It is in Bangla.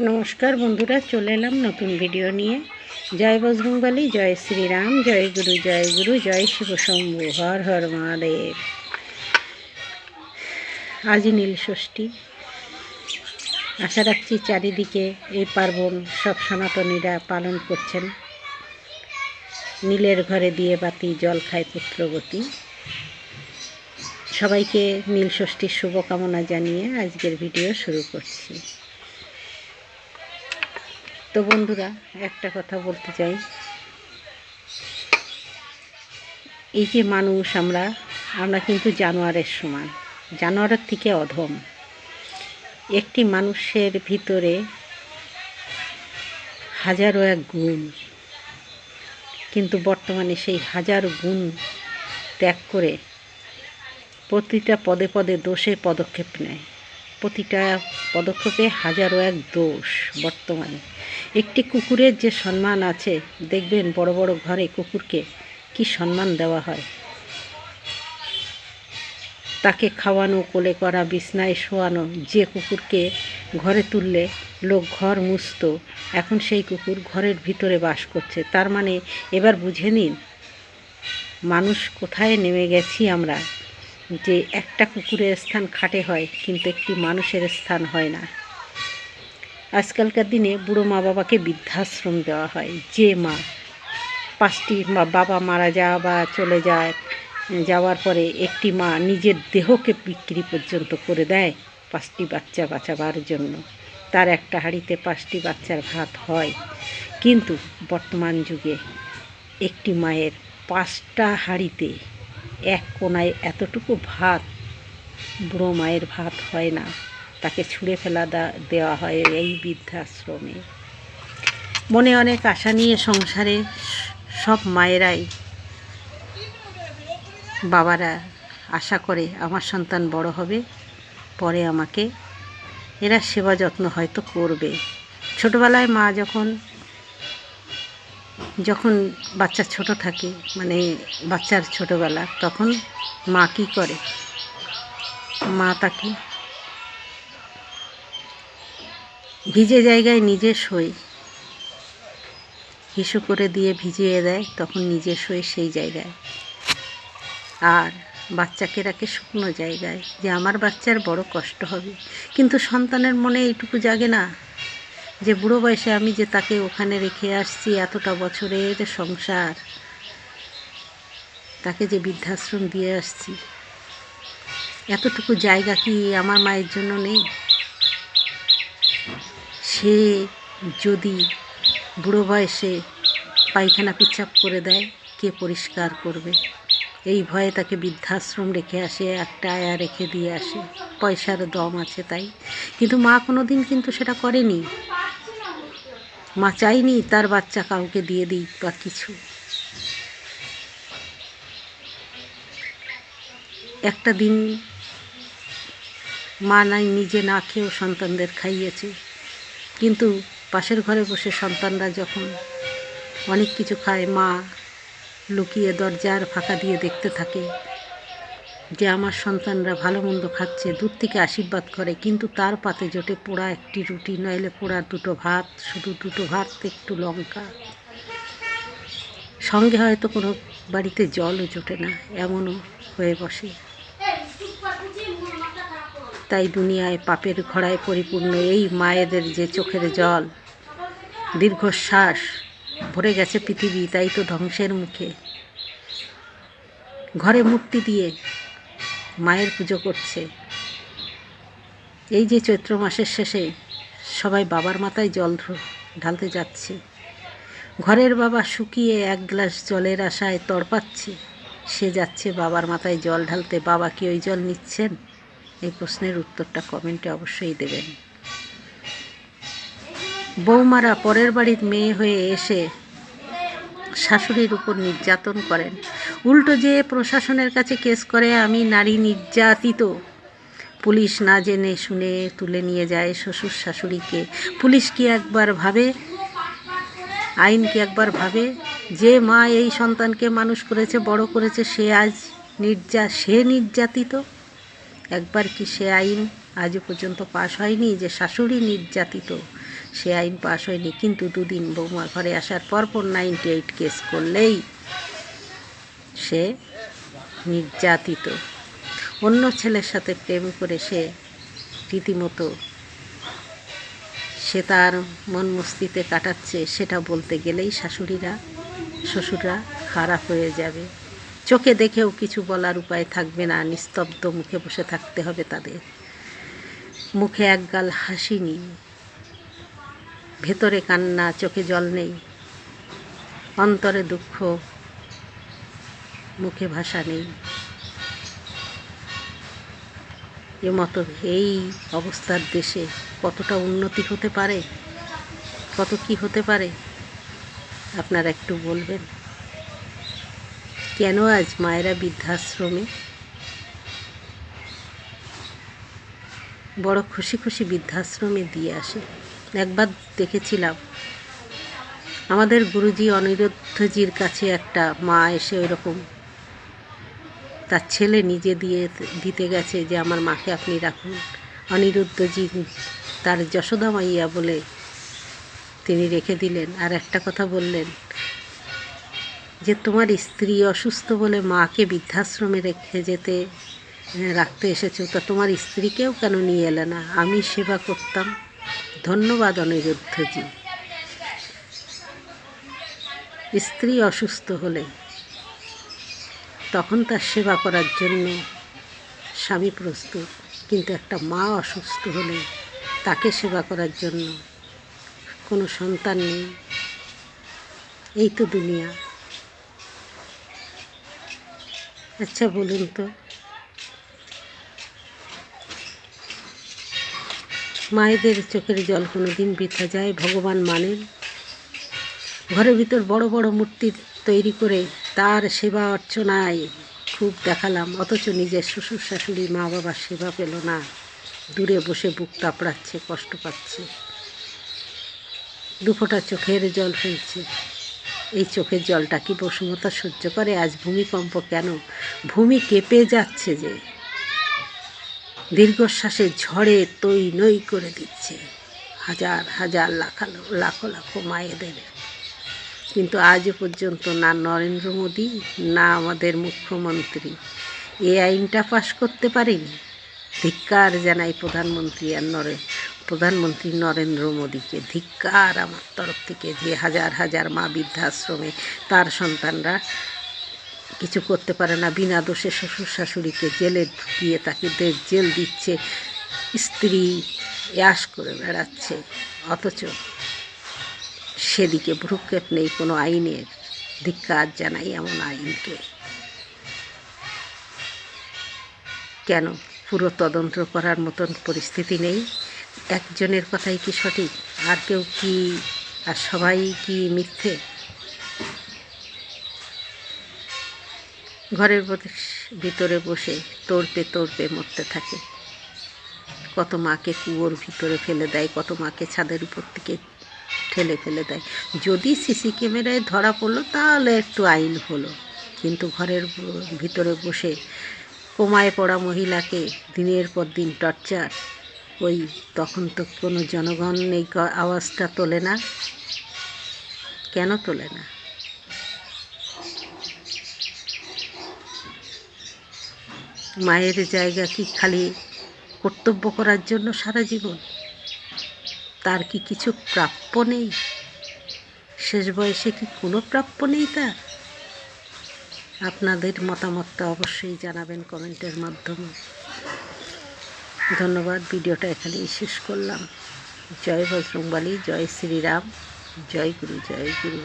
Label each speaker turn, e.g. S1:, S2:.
S1: নমস্কার বন্ধুরা, চলে এলাম নতুন ভিডিও নিয়ে। জয় বজরংবলী জয় শ্রীরাম, জয় গুরু জয় গুরু, জয় শিব শম্ভু, হর হর মহাদেব। আজ নীল ষষ্ঠী। আশা রাখছি চারিদিকে এই পার্বণ সব সনাতনীরা পালন করছেন। নীলের ঘরে দিয়ে বাতি, জল খায় পুত্রবতী। সবাইকে নীল ষষ্ঠীর শুভকামনা জানিয়ে আজকের ভিডিও শুরু করছি। তো বন্ধুরা, একটা কথা বলতে চাই। এই যে মানুষ আমরা আমরা কিন্তু জানোয়ারের সমান। জানোয়ারের থেকে অধম। একটি মানুষের ভিতরে হাজারো এক গুণ। কিন্তু বর্তমানে সেই হাজার গুণ ত্যাগ করে প্রতিটা পদে পদে দোষে পদক্ষেপ নেয়। প্রতিটা পদক্ষেপে হাজারো এক দোষ বর্তমানে। একটি কুকুরের যে সম্মান আছে, দেখবেন বড় বড় ঘরে কুকুরকে কি সম্মান দেওয়া হয়। তাকে খাওয়ানো, কোলে করা, বিছনায় শোয়ানো, যে কুকুরকে ঘরে তুললে লোক ঘর মুছত, এখন সেই কুকুর ঘরের ভিতরে বাস করছে। তার মানে এবার বুঝে নিন, মানুষ কোথায় নেমে গেছি আমরা? যে একটা কুকুরের স্থান খাটে হয়, কিন্তু একটি মানুষের স্থান হয় না। আজকালকার দিনে বুড়ো মা বাবাকে বৃদ্ধাশ্রম দেওয়া হয়। যে মা পাঁচটি বাবা মারা যাওয়া বা চলে যায়, যাওয়ার পরে একটি মা নিজের দেহকে বিক্রি পর্যন্ত করে দেয় পাঁচটি বাচ্চা বাঁচাবার জন্য। তার একটা হাঁড়িতে পাঁচটি বাচ্চার ভাত হয়। কিন্তু বর্তমান যুগে একটি মায়ের পাঁচটা হাঁড়িতে এক কোনায় এতটুকু ভাত, বুড়ো মায়ের ভাত হয় না। তাকে ছুঁড়ে ফেলা দেওয়া হয় এই বৃদ্ধাশ্রমে। মনে অনেক আশা নিয়ে সংসারে সব মায়েরাই বাবারা আশা করে আমার সন্তান বড় হবে, পরে আমাকে এরা সেবা যত্ন হয়তো করবে। ছোটোবেলায় মা যখন যখন বাচ্চা ছোট থাকে মানে বাচ্চার ছোটোবেলা, তখন মা কী করে? মা তাকে ভিজে জায়গায় নিজে শোয়। হিসু করে দিয়ে ভিজিয়ে দেয়, তখন নিজে শোয় সেই জায়গায়। আর বাচ্চাকে রাখে শুকনো জায়গায়, যে আমার বাচ্চার বড় কষ্ট হবে। কিন্তু সন্তানের মনে এইটুকু জাগে না, যে বুড়ো বয়সে আমি যে তাকে ওখানে রেখে আসছি এতটা বছরের সংসার, তাকে যে বৃদ্ধাশ্রম দিয়ে আসছি, এতটুকু জায়গা কি আমার মায়ের জন্য নেই? সে যদি বুড়ো বয়সে পায়খানা পিচ্ছাপ করে দেয়, কে পরিষ্কার করবে? এই ভয়ে তাকে বৃদ্ধাশ্রম রেখে আসে, একটা আয়া রেখে দিয়ে আসে। পয়সার দম আছে তাই। কিন্তু মা কোনো দিন কিন্তু সেটা করেনি। মা চাইনি তার বাচ্চা কাউকে দিয়ে দিই বা কিছু। একটা দিন মা নাই, নিজে না খেয়েও সন্তানদের খাইয়েছে। কিন্তু পাশের ঘরে বসে সন্তানরা যখন অনেক কিছু খায়, মা লুকিয়ে দরজার ফাঁকা দিয়ে দেখতে থাকে যে আমার সন্তানরা ভালো মন্দ খাচ্ছে, দূর থেকে আশীর্বাদ করে, কিন্তু তার পাতে জোটে পোড়া একটি রুটি, নইলে পোড়া দুটো ভাত, শুধু দুটো ভাত, একটু লঙ্কা। সঙ্গে হয়তো কোনো বাড়িতে জলও জোটে না, এমনও হয়ে বসে। তাই দুনিয়ায় পাপের ঘোড়ায় পরিপূর্ণ এই মায়েদের যে চোখের জল। দীর্ঘশ্বাস ভরে গেছে পৃথিবী, তাই তো ধ্বংসের মুখে। ঘরে মূর্তি দিয়ে মায়ের পুজো করছে। এই যে চৈত্র মাসের শেষে সবাই বাবার মাথায় জল ঢালতে যাচ্ছে। ঘরের বাবা শুকিয়ে এক গ্লাস জলের আশায় তড়পাচ্ছে। সে যাচ্ছে বাবার মাথায় জল ঢালতে। বাবা কি ওই জল নিচ্ছেন? এই প্রশ্নের উত্তরটা কমেন্টে অবশ্যই দেবেন। বৌমারা পরের বাড়ির মেয়ে হয়ে এসে শাশুড়ির উপর নির্যাতন করেন। উল্টো যে প্রশাসনের কাছে কেস করে, আমি নারী নির্যাতিত। পুলিশ না জেনে শুনে তুলে নিয়ে যায় শ্বশুর শাশুড়িকে। পুলিশ কি একবার ভাবে? আইন কি একবার ভাবে? যে মা এই সন্তানকে মানুষ করেছে, বড় করেছে, সে আজ নির্যা সে নির্যাতিত? একবার কি সে আইন আজও পর্যন্ত পাশ হয়নি? যে শাশুড়ি নির্যাতিত, সে আইন পাশ হয়নি। কিন্তু দুদিন বৌমা ঘরে আসার পরপর নাইনটি এইট কেস করলেই সে নির্যাতিত। অন্য ছেলের সাথে প্রেম করে সে রীতিমতো সে তার মন মস্তিতে কাটাচ্ছে, সেটা বলতে গেলেই শাশুড়িরা, শ্বশুররা খারাপ হয়ে যাবে। চোখে দেখেও কিছু বলার উপায় থাকবে না, নিস্তব্ধ মুখে বসে থাকতে হবে তাদের। মুখে একগাল হাসি নেই, ভেতরে কান্না, চোখে জল নেই, অন্তরে দুঃখ, মুখে ভাষা নেই। এ মতো এই অবস্থার দেশে কতটা উন্নতি হতে পারে, কত কি হতে পারে, আপনারা একটু বলবেন। কেন আজ মায়েরা বৃদ্ধাশ্রমে? বড় খুশি খুশি বৃদ্ধাশ্রমে দিয়ে আসে। একবার দেখেছিলাম, আমাদের গুরুজি অনিরুদ্ধজির কাছে একটা মা এসে ওইরকম তার ছেলে নিজে দিয়ে দিতে গেছে যে, আমার মাকে আপনি রাখুন। অনিরুদ্ধজি তার যশোদা মাইয়া বলে তিনি রেখে দিলেন। আর একটা কথা বললেন যে তোমার স্ত্রী অসুস্থ বলে মাকে বৃদ্ধাশ্রমে রেখে যেতে রাখতে এসেছ, তা তোমার স্ত্রীকেও কেন নিয়ে এলে না? আমি সেবা করতাম। ধন্যবাদ অনিরুদ্ধজি। স্ত্রী অসুস্থ হলে তখন তার সেবা করার জন্য স্বামী প্রস্তুত, কিন্তু একটা মা অসুস্থ হলে তাকে সেবা করার জন্য কোনো সন্তান নেই। এই তো দুনিয়া। আচ্ছা বলুন তো। মায়েদের চোখের জল কোনো দিন বৃথা যায়, ভগবান মানেন। ঘরের ভিতর বড় বড় মূর্তি তৈরি করে তার সেবা অর্চনায় খুব দেখালাম, অথচ নিজের শ্বশুর শাশুড়ি মা বাবার সেবা পেল না। দূরে বসে বুক তাপড়াচ্ছে কষ্ট পাচ্ছে। দুফোটা চোখের জল ফেলছে এই চোখের জলটা কি বসুমতা সহ্য করে? আজ ভূমিকম্প কেন? ভূমি কেঁপে যাচ্ছে যে। দীর্ঘশ্বাসে ঝড়ে তৈ নই করে দিচ্ছে। হাজার হাজার লাখালো লাখো লাখো মায়েদের। কিন্তু আজও পর্যন্ত না নরেন্দ্র মোদী, না আমাদের মুখ্যমন্ত্রী। এ আইনটা পাশ করতে পারেনি? ধিক্কার জানাই প্রধানমন্ত্রী আর নরে প্রধানমন্ত্রী নরেন্দ্র মোদীকে ধিক্কার আমার তরফ থেকে যে হাজার হাজার মা বৃদ্ধাশ্রমে তার সন্তানরা কিছু করতে পারে না। বিনা দোষে শ্বশুর শাশুড়িকে জেলে ঢুকিয়ে তাকে জেল দিচ্ছে, স্ত্রী ইয়াস করে বেড়াচ্ছে। অথচ সেদিকে ভ্রুক্ষেপ নেই, কোনো আইনের ধিক্কার জানাই এমন আইনকে। কেন পুরো তদন্ত করার মতন পরিস্থিতি নেই? একজনের কথাই কি সঠিক? আর কেউ কি, আর সবাই কি মিথ্যে? ঘরের ভিতরে বসে তোড়পে তোড়পে মরতে থাকে। কত মাকে কুয়োর ভিতরে ফেলে দেয়, কত মাকে ছাদের উপর থেকে ঠেলে ফেলে দেয়। যদি সিসি ক্যামেরায় ধরা পড়ল, তাহলে একটু আইন হলো। কিন্তু ঘরের ভিতরে বসে কোমায় পড়া মহিলাকে দিনের পর দিন টর্চার ওই তখন তো কোনো জনগণ এই আওয়াজটা তোলে না। কেন তোলে না? মায়ের জায়গা কি খালি কর্তব্য করার জন্য সারা জীবন? তার কি কিছু প্রাপ্য নেই? শেষ বয়সে কি কোনো প্রাপ্য নেই তার? আপনাদের মতামতটা অবশ্যই জানাবেন কমেন্টের মাধ্যমে। ধন্যবাদ ভিডিওটা এখানেই শেষ করলাম। জয় বজরংবালী জয় শ্রীরাম জয় গুরু জয় গুরু।